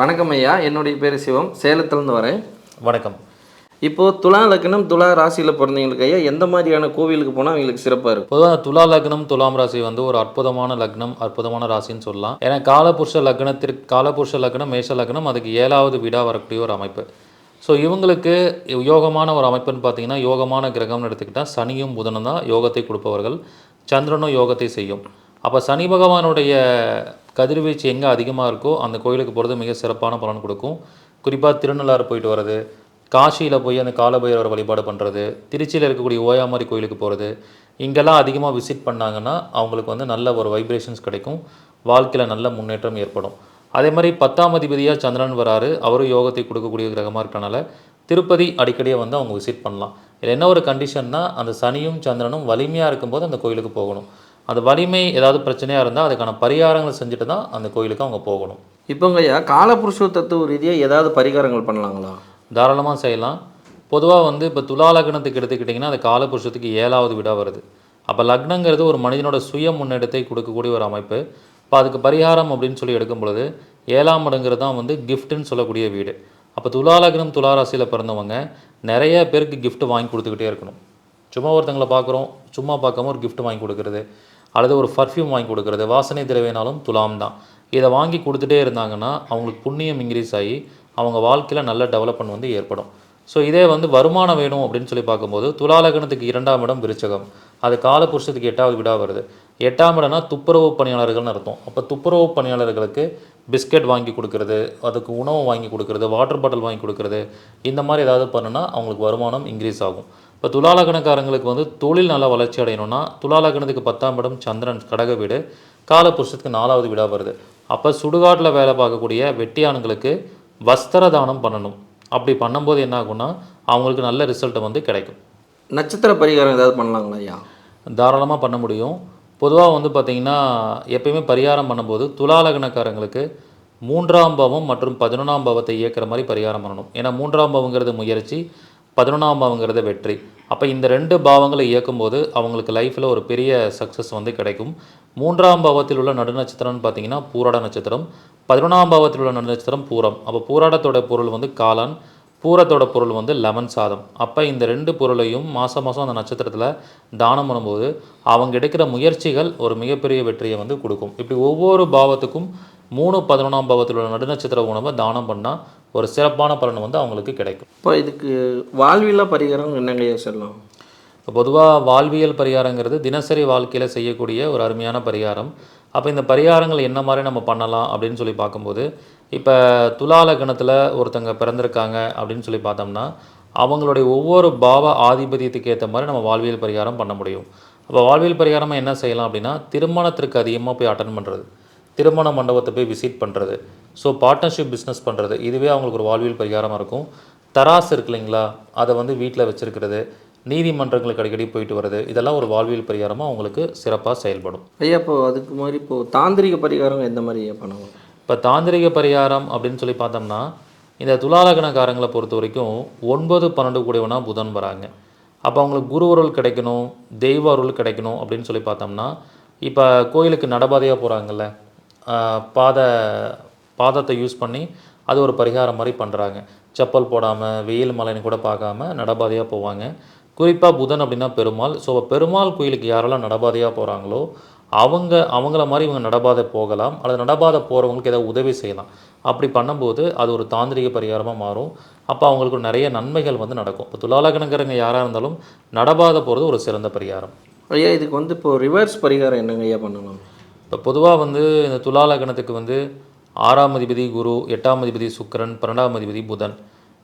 வணக்கம் ஐயா. என்னுடைய பேர் சிவம். சேலத்துலேருந்து வரேன். வணக்கம். இப்போது துலா லக்னம் துலா ராசியில் பிறந்தவங்களுக்கு ஐயா எந்த மாதிரியான கோவிலுக்கு போனால் அவங்களுக்கு சிறப்பாக இருக்கும்? பொதுவாக துலா லக்னம் துலாம் ராசி வந்து ஒரு அற்புதமான லக்னம் அற்புதமான ராசின்னு சொல்லலாம். ஏன்னா காலபுருஷ லக்னத்திற்கு காலபுருஷ லக்னம் மேஷ லக்னம் அதுக்கு ஏழாவது வீடாக வரக்கூடிய ஒரு அமைப்பு. ஸோ இவங்களுக்கு யோகமான ஒரு அமைப்புன்னு பார்த்தீங்கன்னா யோகமான கிரகம்னு எடுத்துக்கிட்டால் சனியும் புதனும் தான் யோகத்தை கொடுப்பவர்கள். சந்திரனும் யோகத்தை செய்யும். அப்போ சனி பகவானுடைய கதிர்வீச்சு எங்கே அதிகமாக இருக்கோ அந்த கோயிலுக்கு போகிறது மிக சிறப்பான பலன் கொடுக்கும். குறிப்பாக திருநள்ளாறு போயிட்டு வர்றது காசியில் போய் அந்த காலபைரவர் வழிபாடு பண்ணுறது திருச்சியில் இருக்கக்கூடிய ஓயாமாரி கோயிலுக்கு போகிறது இங்கெல்லாம் அதிகமாக விசிட் பண்ணாங்கன்னா அவங்களுக்கு வந்து நல்ல ஒரு வைப்ரேஷன்ஸ் கிடைக்கும். வாழ்க்கையில் நல்ல முன்னேற்றம் ஏற்படும். அதே மாதிரி பத்தாம் அதிபதியாக சந்திரன் வராரு. அவரும் யோகத்தை கொடுக்கக்கூடிய கிரகமாக இருக்கனால திருப்பதி அடிக்கடியே வந்து அவங்க விசிட் பண்ணலாம். இதில் என்ன ஒரு கண்டிஷன்னா அந்த சனியும் சந்திரனும் வலிமையாக இருக்கும்போது அந்த கோயிலுக்கு போகணும். அந்த வலிமை ஏதாவது பிரச்சனையாக இருந்தால் அதுக்கான பரிகாரங்களை செஞ்சுட்டு தான் அந்த கோயிலுக்கு அவங்க போகணும். இப்போங்க ஐயா காலபுருஷ தத்துவ ரீதியாக ஏதாவது பரிகாரங்கள் பண்ணலாங்களா? தாராளமாக செய்யலாம். பொதுவாக வந்து இப்போ துலா லக்னத்துக்கு எடுத்துக்கிட்டிங்கன்னா அது காலபுருஷத்துக்கு ஏழாவது வீடாக வருது. அப்போ லக்னங்கிறது ஒரு மனிதனோட சுய முன்னேற்றத்தை கொடுக்கக்கூடிய ஒரு அமைப்பு. இப்போ அதுக்கு பரிகாரம் அப்படின்னு சொல்லி எடுக்கும் பொழுது ஏழாம் இடங்கிறது தான் வந்து கிஃப்ட்டுன்னு சொல்லக்கூடிய வீடு. அப்போ துலா லக்னம் துலா ராசியில் பிறந்தவங்க நிறைய பேருக்கு gift வாங்கி கொடுத்துக்கிட்டே இருக்கணும். சும்மா ஒருத்தங்களை பார்க்குறோம் சும்மா பார்க்காம ஒரு கிஃப்ட் வாங்கி கொடுக்குறது அல்லது ஒரு பர்ஃப்யூம் வாங்கி கொடுக்குறது வாசனை திரவினாலும் துலாம் தான். இதை வாங்கி கொடுத்துட்டே இருந்தாங்கன்னா அவங்களுக்கு புண்ணியம் இன்க்ரீஸ் ஆகி அவங்க வாழ்க்கையில் நல்ல டெவலப்மெண்ட் வந்து ஏற்படும். ஸோ இதே வந்து வருமானம் வேணும் அப்படின்னு சொல்லி பார்க்கும்போது துலாலகணத்துக்கு இரண்டாம் இடம் விருச்சகம். அது காலபுருஷத்துக்கு எட்டாவது விடா வருது. எட்டாம் இடம்னா துப்புரவு பணியாளர்கள்னு அர்த்தம். அப்போ துப்புரவு பணியாளர்களுக்கு பிஸ்கட் வாங்கி கொடுக்கறது அதுக்கு உணவு வாங்கி கொடுக்குறது வாட்டர் பாட்டில் வாங்கி கொடுக்குறது இந்த மாதிரி ஏதாவது பண்ணுன்னா அவங்களுக்கு வருமானம் இன்க்ரீஸ் ஆகும். இப்போ துலாலகணக்காரங்களுக்கு வந்து தொழில் நல்லா வளர்ச்சி அடையணும்னா துலாலகணத்துக்கு பத்தாம் இடம் சந்திரன் கடக வீடு காலபுருஷத்துக்கு நாலாவது வீடாக வருது. அப்போ சுடுகாட்டில் வேலை பார்க்கக்கூடிய வெட்டியானுங்களுக்கு வஸ்திர தானம் பண்ணணும். அப்படி பண்ணும்போது என்ன ஆகும்னா அவங்களுக்கு நல்ல ரிசல்ட் வந்து கிடைக்கும். நட்சத்திர பரிகாரம் ஏதாவது பண்ணலாங்களா ஐயா? தாராளமாக பண்ண முடியும். பொதுவாக வந்து பார்த்திங்கன்னா எப்பயுமே பரிகாரம் பண்ணும்போது துலாலகணக்காரங்களுக்கு மூன்றாம் பாவம் மற்றும் பதினொன்றாம் பாவத்தை இயக்குற மாதிரி பரிகாரம் பண்ணணும். ஏன்னா மூன்றாம் பாவங்கிறது முயற்சி. பதினொன்றாம் பாவங்கிறது வெற்றி. அப்போ இந்த ரெண்டு பாவங்களை இயக்கும்போது அவங்களுக்கு லைஃப்பில் ஒரு பெரிய சக்ஸஸ் வந்து கிடைக்கும். மூன்றாம் பாவத்தில் உள்ள நடுநட்சத்திரம்னு பார்த்தீங்கன்னா பூராட நட்சத்திரம். பதினொன்றாம் பாவத்தில் உள்ள நடுநட்சத்திரம் பூரம். அப்போ பூராடத்தோட பொருள் வந்து காளான் பூரத்தோட பொருள் வந்து லெமன் சாதம். அப்போ இந்த ரெண்டு பொருளையும் மாதம் மாதம் அந்த நட்சத்திரத்தில் தானம் பண்ணும்போது அவங்க எடுக்கிற முயற்சிகள் ஒரு மிகப்பெரிய வெற்றியை வந்து கொடுக்கும். இப்படி ஒவ்வொரு பாவத்துக்கும் மூணு பதினொன்றாம் பாவத்தில் உள்ள நடுநட்சத்திர உணவை தானம் பண்ணால் ஒரு சிறப்பான பலன் வந்து அவங்களுக்கு கிடைக்கும். இப்போ இதுக்கு வாழ்வியலா பரிகாரம் என்னங்க ஐயா சொல்லலாம்? இப்போ பொதுவாக வாழ்வியல் பரிகாரங்கிறது தினசரி வாழ்க்கையில் செய்யக்கூடிய ஒரு அருமையான பரிகாரம். அப்போ இந்த பரிகாரங்கள் என்ன மாதிரி நம்ம பண்ணலாம் அப்படின்னு சொல்லி பார்க்கும்போது இப்போ துலால கணத்தில் ஒருத்தங்க பிறந்திருக்காங்க அப்படின்னு சொல்லி பார்த்தோம்னா அவங்களுடைய ஒவ்வொரு பாவ ஆதிபத்தியத்துக்கு ஏற்ற மாதிரி நம்ம வாழ்வியல் பரிகாரம் பண்ண முடியும். அப்போ வாழ்வியல் பரிகாரமாக என்ன செய்யலாம் அப்படின்னா திருமணத்திற்கு அதிகமாக போய் அட்டன் பண்ணுறது திருமண மண்டபத்தை போய் விசிட் பண்ணுறது ஸோ பார்ட்னர்ஷிப் பிஸ்னஸ் பண்ணுறது இதுவே அவங்களுக்கு ஒரு வாழ்வியல் பரிகாரமாக இருக்கும். தராசு இருக்கு இல்லைங்களா? அதை வந்து வீட்டில் வச்சுருக்கிறது. நீதிமன்றங்களுக்கு அடிக்கடி போயிட்டு வர்றது. இதெல்லாம் ஒரு வாழ்வியல் பரிகாரமாக அவங்களுக்கு சிறப்பாக செயல்படும். ஐயா இப்போ அதுக்கு மாதிரி இப்போ தாந்திரிக பரிகாரம் எந்த மாதிரி ஐயா பண்ணலாம் இப்போ தாந்திரிக பரிகாரம் அப்படின்னு சொல்லி பார்த்தோம்னா இந்த துலாலகணக்காரங்களை பொறுத்த வரைக்கும் ஒன்பது பன்னெண்டு கூடியவனா புதன் வராங்க. அப்போ அவங்களுக்கு குரு அருள் கிடைக்கணும் தெய்வ அருள் கிடைக்கணும் அப்படின்னு சொல்லி பார்த்தோம்னா இப்போ கோயிலுக்கு நடபாதையாக போகிறாங்கல்ல பாத பாதத்தை யூஸ் பண்ணி அது ஒரு பரிகாரம் மாதிரி பண்ணுறாங்க செப்பல் போடாமல் வெயில் மலைன்னு கூட பார்க்காம நடபாதையாக போவாங்க. குறிப்பாக புதன் அப்படின்னா பெருமாள். ஸோ பெருமாள் கோயிலுக்கு யாரெல்லாம் நடபாதையாக போகிறாங்களோ அவங்க அவங்கள மாதிரி இவங்க நடபாதை போகலாம். அல்லது நடபாதை போகிறவங்களுக்கு ஏதாவது உதவி செய்யலாம். அப்படி பண்ணும்போது அது ஒரு தாந்திரிக பரிகாரமாக மாறும். அப்போ அவங்களுக்கு நிறைய நன்மைகள் வந்து நடக்கும். இப்போ துலாலகணங்கிறவங்க யாராக இருந்தாலும் நடபாதை போகிறது ஒரு சிறந்த பரிகாரம். ஐயா இதுக்கு வந்து இப்போ ரிவர்ஸ் பரிகாரம் என்னங்க ஐயா பண்ணலாம் இப்போ பொதுவாக வந்து இந்த துலாலகணத்துக்கு வந்து ஆறாம் அதிபதி குரு எட்டாம் அதிபதி சுக்கரன் பன்னெண்டாம் அதிபதி புதன்.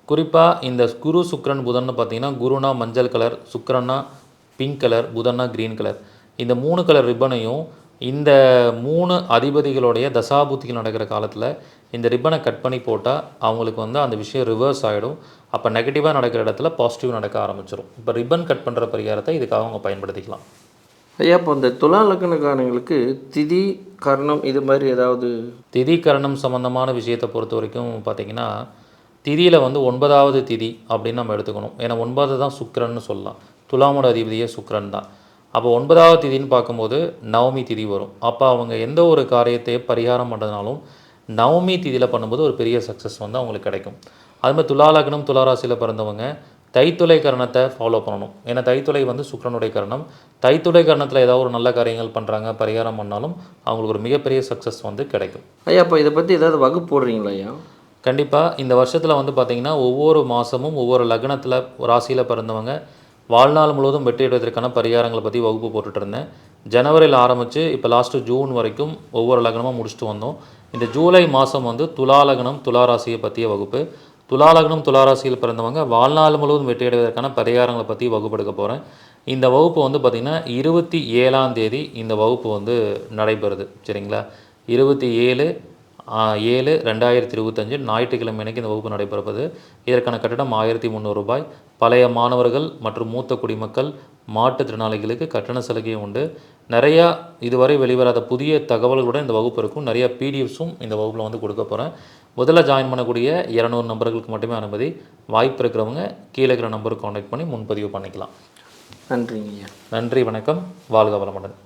குறிப்பாக இந்த குரு சுக்கரன் புதன்னு பார்த்தீங்கன்னா குருனா மஞ்சள் கலர் சுக்கரன்னா பிங்க் கலர் புதன்னா க்ரீன் கலர் இந்த மூணு கலர் ரிப்பனையும் இந்த மூணு அதிபதிகளுடைய தசாபுத்திகள் நடக்கிற காலத்தில் இந்த ரிப்பனை கட் பண்ணி போட்டால் அவங்களுக்கு வந்து அந்த விஷயம் ரிவர்ஸ் ஆகிடும் அப்போ நெகட்டிவாக நடக்கிற இடத்துல பாசிட்டிவ் நடக்க ஆரம்பிச்சிடும் இப்போ ரிப்பன் கட் பண்ணுற பரிகாரத்தை இதுக்காக அவங்க பயன்படுத்திக்கலாம். ஐயா இப்போ இந்த துலா லக்னக்காரங்களுக்கு திதி கர்ணம் இது மாதிரி ஏதாவது? திதி கரணம் சம்மந்தமான விஷயத்தை பொறுத்த வரைக்கும் பார்த்தீங்கன்னா திதியில் வந்து ஒன்பதாவது திதி அப்படின்னு நம்ம எடுத்துக்கணும். ஏன்னா ஒன்பது தான் சுக்கரன்னு சொல்லலாம். துலாமோட அதிபதியே சுக்கரன் தான். அப்போ ஒன்பதாவது திதின்னு பார்க்கும்போது நவமி திதி வரும். அப்போ அவங்க எந்த ஒரு காரியத்தையே பரிகாரம் பண்ணுறதுனாலும் நவமி திதியில் பண்ணும்போது ஒரு பெரிய சக்ஸஸ் வந்து அவங்களுக்கு கிடைக்கும். அது மாதிரி துலா லக்னம் பிறந்தவங்க தைத்துளை கரணத்தை ஃபாலோ பண்ணணும். ஏன்னா தைத்துளை வந்து சுக்கிரனுடைய கரணம். தைத்துளை கரணத்தில் ஏதாவது ஒரு நல்ல காரியங்கள் பண்ணுறாங்க பரிகாரம் பண்ணாலும் அவங்களுக்கு ஒரு மிகப்பெரிய சக்ஸஸ் வந்து கிடைக்கும். ஐயா அப்போ இதை பற்றி ஏதாவது வகுப்பு போடுறீங்களா ஐயா? கண்டிப்பாக இந்த வருஷத்தில் வந்து பார்த்திங்கன்னா ஒவ்வொரு மாதமும் ஒவ்வொரு லக்னத்தில் ராசியில் பிறந்தவங்க வாழ்நாள் முழுவதும் வெற்றியடைவதற்கான பரிகாரங்களை பற்றி வகுப்பு போட்டுட்டு இருந்தேன். ஜனவரியில் ஆரம்பித்து இப்போ லாஸ்ட்டு ஜூன் வரைக்கும் ஒவ்வொரு லக்னமாக முடிச்சுட்டு வந்தோம். இந்த ஜூலை மாதம் வந்து துலா லக்னம் துலா ராசியை பற்றிய வகுப்பு. துலாலக்னம் துளாராசியில் பிறந்தவங்க வாழ்நாள் முழுவதும் வெற்றியடைவதற்கான பரிகாரங்களை பற்றி வகுப்பெடுக்க போகிறேன் இந்த வகுப்பு வந்து பார்த்திங்கன்னா இருபத்தி ஏழாம் தேதி இந்த வகுப்பு வந்து நடைபெறுது. சரிங்களா? இருபத்தி ஏழு ஏழு ரெண்டாயிரத்தி இருபத்தஞ்சு ஞாயிற்றுக்கிழமை அன்னைக்கு இந்த வகுப்பு நடைபெறுவது இதற்கான கட்டணம் ஆயிரத்தி முந்நூறு ரூபாய். பழைய மாணவர்கள் மற்றும் மூத்த குடிமக்கள் மாற்றுத்திறனாளிகளுக்கு கட்டண சலுகையும் உண்டு. நிறையா இதுவரை வெளிவராத புதிய தகவல்களுடன் இந்த வகுப்பு இருக்கும். நிறைய பிடிஎஃப்ஸும் இந்த வகுப்பில் வந்து கொடுக்க போகிறேன் முதல்ல ஜாயின் பண்ணக்கூடிய இரநூறு நம்பர்களுக்கு மட்டுமே அனுமதி. வாய்ப்பு இருக்கிறவங்க கீழே இருக்கிற நம்பருக்கு காண்டாக்ட் பண்ணி முன்பதிவு பண்ணிக்கலாம். நன்றிங்க நன்றி வணக்கம். வாழ்க வளமுடன்.